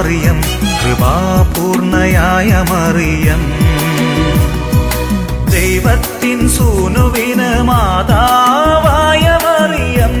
മറിയം കൃപാപൂർണയായ മറിയം. ദൈവത്തിൻ സൂനുവിന് മാതാവായ മറിയം.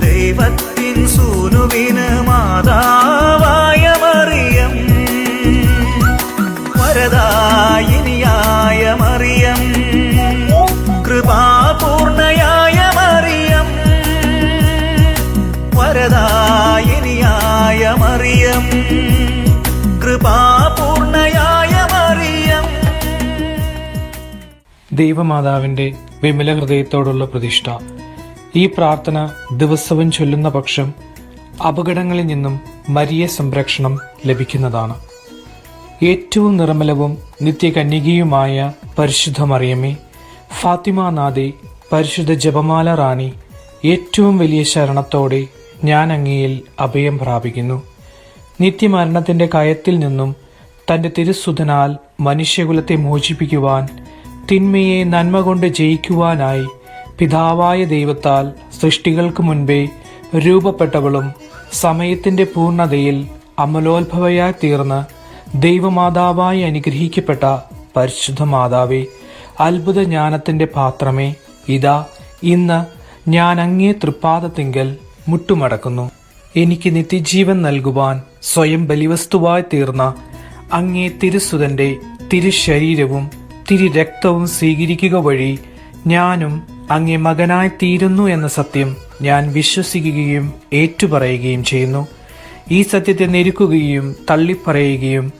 ദൈവത്തിൻ സൂനുവിന് മാതാവായ മറിയം. വരദായിനിയായ മറിയം. കൃപാപൂർണയായ മറിയം. വരദായിനിയായ മറിയം കൃപാപൂർണയായ മറിയം ദൈവമാതാവിന്റെ വിമല ഹൃദയത്തോടുള്ള പ്രതിഷ്ഠ. ഈ പ്രാർത്ഥന ദിവസവും ചൊല്ലുന്ന പക്ഷം അപകടങ്ങളിൽ നിന്നും മരിയ സംരക്ഷണം ലഭിക്കുന്നതാണ്. ഏറ്റവും നിർമ്മലവും നിത്യകന്യകയുമായ പരിശുദ്ധ മറിയമേ ഫാത്തിമ നാദെ പരിശുദ്ധ ജപമാല റാണി ഏറ്റവും വലിയ ശരണത്തോടെ ഞാൻ അങ്ങയിൽ അഭയം പ്രാപിക്കുന്നു. നിത്യമരണത്തിന്റെ കയത്തിൽ നിന്നും തന്റെ തിരുസുധനാൽ മനുഷ്യകുലത്തെ മോചിപ്പിക്കുവാൻ തിന്മയെ നന്മ കൊണ്ട് ജയിക്കുവാനായി പിതാവായ ദൈവത്താൽ സൃഷ്ടികൾക്ക് മുൻപേ രൂപപ്പെട്ടവളും സമയത്തിന്റെ പൂർണതയിൽ അമലോത്ഭവയായി തീർന്ന് ദൈവമാതാവായി അനുഗ്രഹിക്കപ്പെട്ട പരിശുദ്ധ മാതാവേ അത്ഭുത ജ്ഞാനത്തിന്റെ പാത്രമേ ഇതാ ഇന്ന് ഞാൻ അങ്ങേ തൃപ്പാദത്തിങ്കൽ മുട്ടുമടക്കുന്നു. എനിക്ക് നിത്യജീവൻ നൽകുവാൻ സ്വയം ബലിവസ്തുവായി തീർന്ന അങ്ങേ തിരുസുതന്റെ തിരുശരീരവും തിരുരക്തവും സ്വീകരിക്കുക വഴി ഞാനും അങ്ങേ മകനായി തീരുന്നു എന്ന സത്യം ഞാൻ വിശ്വസിക്കുകയും ഏറ്റുപറയുകയും ചെയ്യുന്നു. ഈ സത്യത്തെ നെരുക്കുകയും തള്ളിപ്പറയുകയും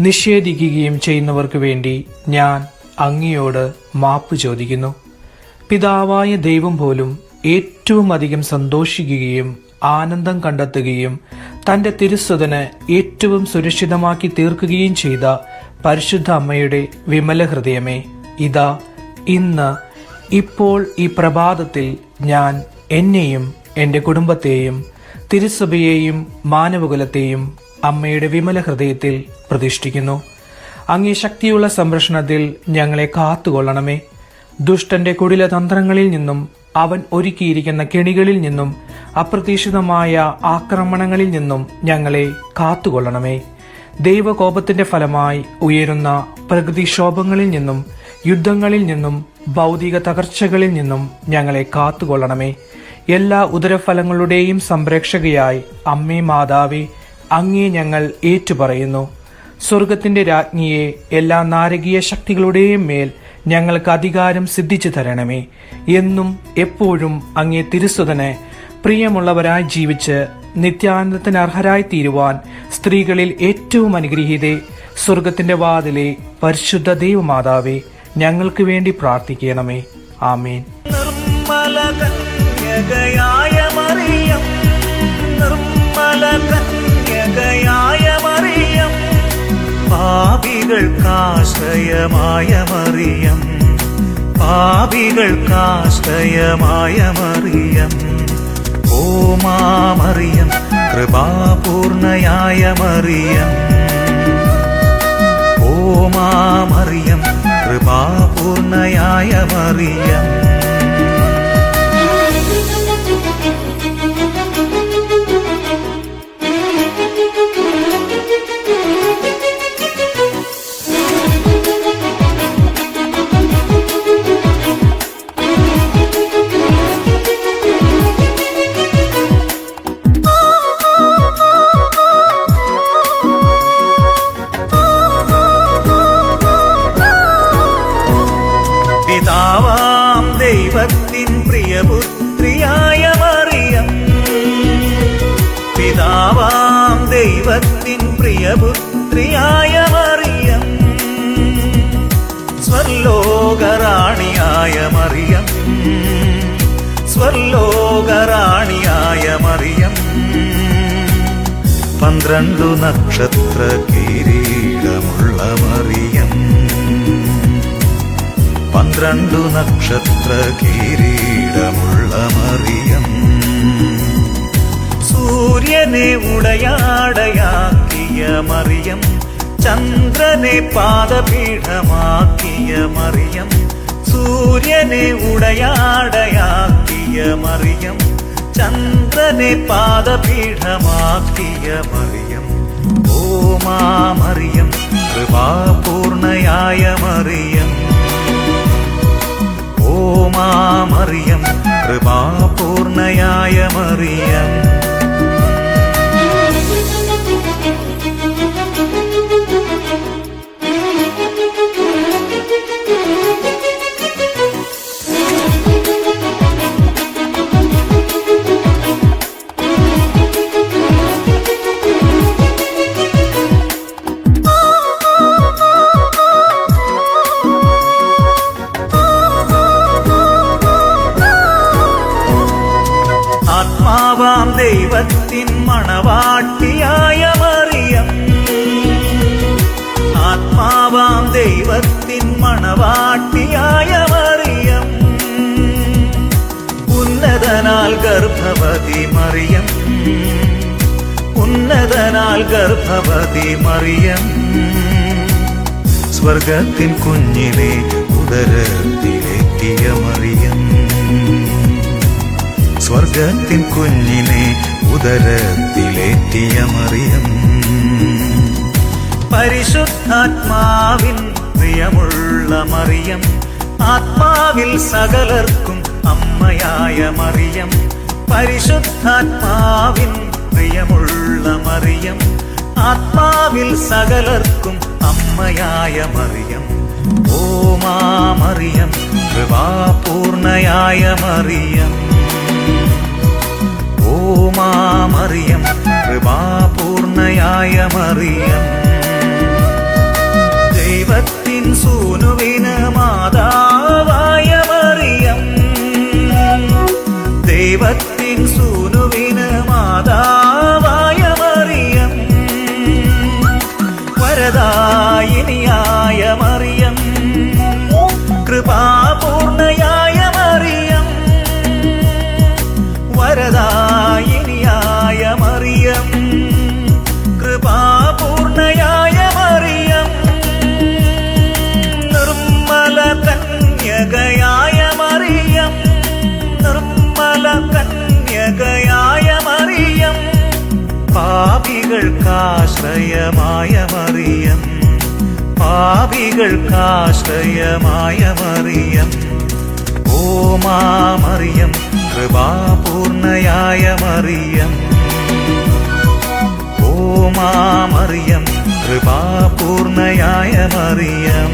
നിഷേധിക്കുകയും ചെയ്യുന്നവർക്ക് വേണ്ടി ഞാൻ അങ്ങയോട് മാപ്പ് ചോദിക്കുന്നു. പിതാവായ ദൈവം പോലും ഏറ്റവും അധികം സന്തോഷിക്കുകയും ആനന്ദം കണ്ടെത്തുകയും തന്റെ തിരുസ്വതന് ഏറ്റവും സുരക്ഷിതമാക്കി തീർക്കുകയും ചെയ്ത പരിശുദ്ധ അമ്മയുടെ വിമല ഹൃദയമേ ഇതാ ഇന്ന് ഇപ്പോൾ ഈ പ്രഭാതത്തിൽ ഞാൻ എന്നെയും എന്റെ കുടുംബത്തെയും തിരുസഭയെയും മാനവകുലത്തെയും അമ്മയുടെ വിമല ഹൃദയത്തിൽ പ്രതിഷ്ഠിക്കുന്നു. അങ്ങേ ശക്തിയുള്ള സംരക്ഷണത്തിൽ ഞങ്ങളെ കാത്തുകൊള്ളണമേ. ദുഷ്ടന്റെ കുടിലതന്ത്രങ്ങളിൽ നിന്നും അവൻ ഒരുക്കിയിരിക്കുന്ന കെണികളിൽ നിന്നും അപ്രതീക്ഷിതമായ ആക്രമണങ്ങളിൽ നിന്നും ഞങ്ങളെ കാത്തുകൊള്ളണമേ. ദൈവകോപത്തിന്റെ ഫലമായി ഉയരുന്ന പ്രകൃതിക്ഷോഭങ്ങളിൽ നിന്നും യുദ്ധങ്ങളിൽ നിന്നും ഭൗതിക തകർച്ചകളിൽ നിന്നും ഞങ്ങളെ കാത്തുകൊള്ളണമേ. എല്ലാ ഉദരഫലങ്ങളുടെയും സംരക്ഷകയായി അമ്മേ മാതാവേ അങ്ങേ ഞങ്ങൾ ഏറ്റുപറയുന്നു. സ്വർഗത്തിന്റെ രാജ്ഞിയെ എല്ലാ നാരകീയ ശക്തികളുടെയും മേൽ ഞങ്ങൾക്ക് അധികാരം സിദ്ധിച്ചു തരണമേ. എന്നും എപ്പോഴും അങ്ങേ തിരുസുതനെ പ്രിയമുള്ളവരായി ജീവിച്ച് നിത്യാനന്ദത്തിന് അർഹരായി തീരുവാൻ സ്ത്രീകളിൽ ഏറ്റവും അനുഗ്രഹീതേ സ്വർഗത്തിന്റെ വാതിലെ പരിശുദ്ധ ദൈവമാതാവേ ഞങ്ങൾക്ക് വേണ്ടി പ്രാർത്ഥിക്കണമേ. ആമേൻ. നിർമ്മല കന്യകയായ മറിയം നിർമ്മല കന്യകയായ മറിയം മറിയം മറിയം ഓ മാമറിയം കൃപാപൂർണയായ മറിയം. ഓ മാമറിയം കൃപാപൂർണയായ മറിയം. പിതാവാം ദൈവത്തിൻ പ്രിയപുത്രിയായ മറിയം. പിതാവാം ദൈവത്തിൻ പ്രിയപുത്രിയായ മറിയം. സ്വർലോകറാണിയായ മറിയം. സ്വർലോകറാണിയായ മറിയം. പന്ത്രണ്ടു നക്ഷത്ര കിരീടമുള്ള മറിയം. പന്ത്രണ്ടു നക്ഷത്ര കിരീടമുള്ള മറിയം സൂര്യനെ ഉടയാടയാക്കിയ മറിയം ചന്ദ്രനെ പാദപീഠമാക്കിയ മറിയം സൂര്യനെ ഉടയാടയാക്കിയ മറിയം ചന്ദ്രനെ പാദപീഠമാക്കിയ മറിയം. ഓ മാ മറിയം കൃപാപൂർണയായ മറിയം ഓ മാ മറിയം കൃപാപൂർണയായ മറിയം മണവാട്ടിയായ മറിയം ഉന്നതനാൽ ഗർഭവതി മറിയം. ഉന്നതനാൽ ഗർഭവതി മറിയം. സ്വർഗത്തിൻ കുഞ്ഞിനെ ഉദരത്തിലെത്തിയ മറിയം. സ്വർഗത്തിൻ കുഞ്ഞിനെ ഉദരത്തിലേറ്റിയ മറിയം. പരിശുദ്ധാത്മാവിൻ പ്രിയമുള്ള മറിയം ആത്മാവിൽ സകലർക്കും അമ്മയായ മറിയം പരിശുദ്ധാത്മാവിൻ പ്രിയമുള്ള മറിയം ആത്മാവിൽ സകലർക്കും അമ്മയായ മറിയം ഓ മാ മറിയം കൃപാപൂർണയായ മറിയം ഓ മാ മറിയം കൃപാപൂർണയായ മറിയം കൃപാപൂർണയായ മറിയം വരദായിനിയായ മറിയം കൃപാപൂർണയായ മറിയം നിർമ്മല കന്യകയായ മറിയം നിർമ്മല കന്യകയായ മറിയം പാപികൾക്കാശ്രയമായ മറിയം പാപികൾക്കാശ്രയമായ മറിയം ഓ മാമറിയം കൃപാപൂർണയായ മറിയം ഓ മാമറിയം കൃപാപൂർണയായ മറിയം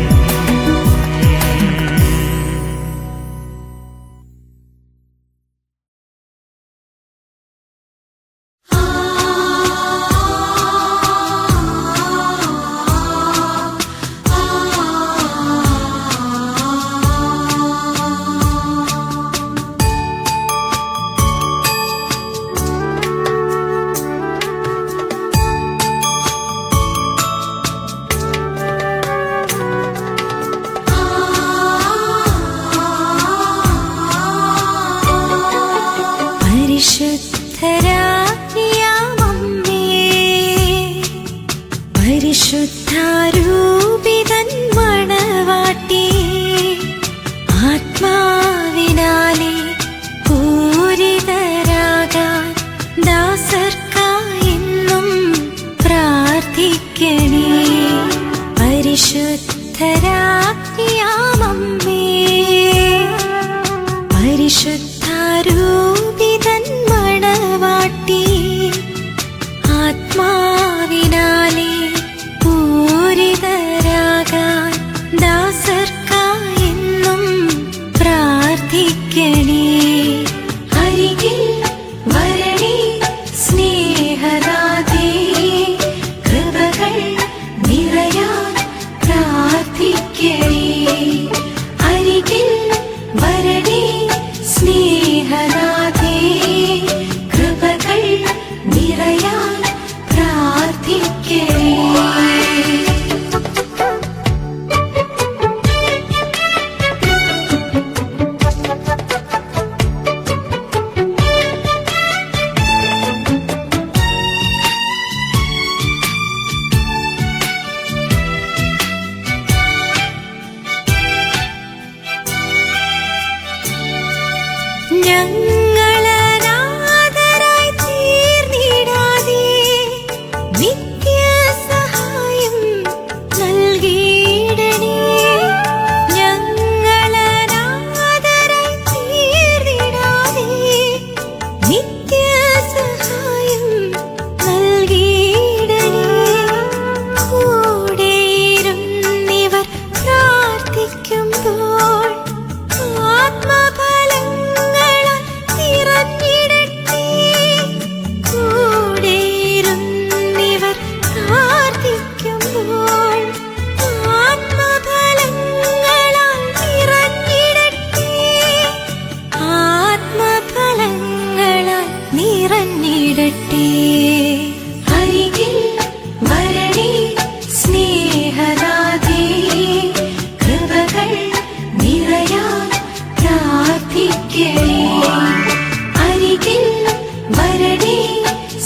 പരിശുദ്ധരാജ്ഞിയാമമ്മേ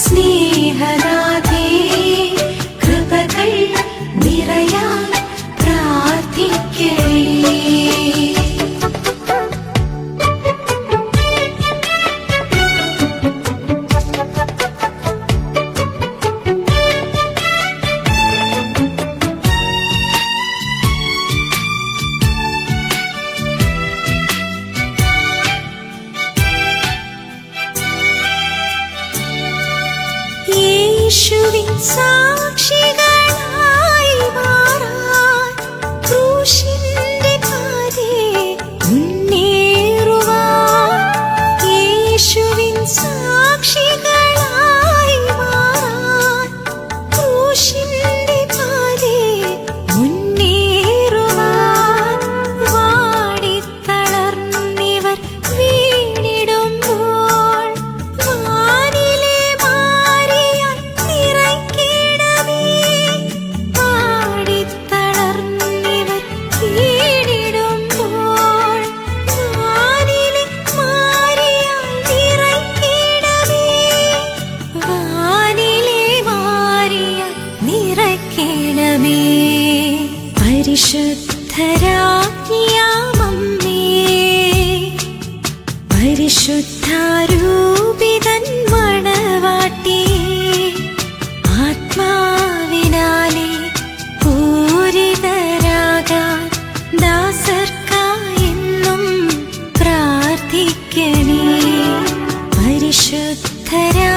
स्नेह യേശുവിൻ സാക്ഷികളായി 그대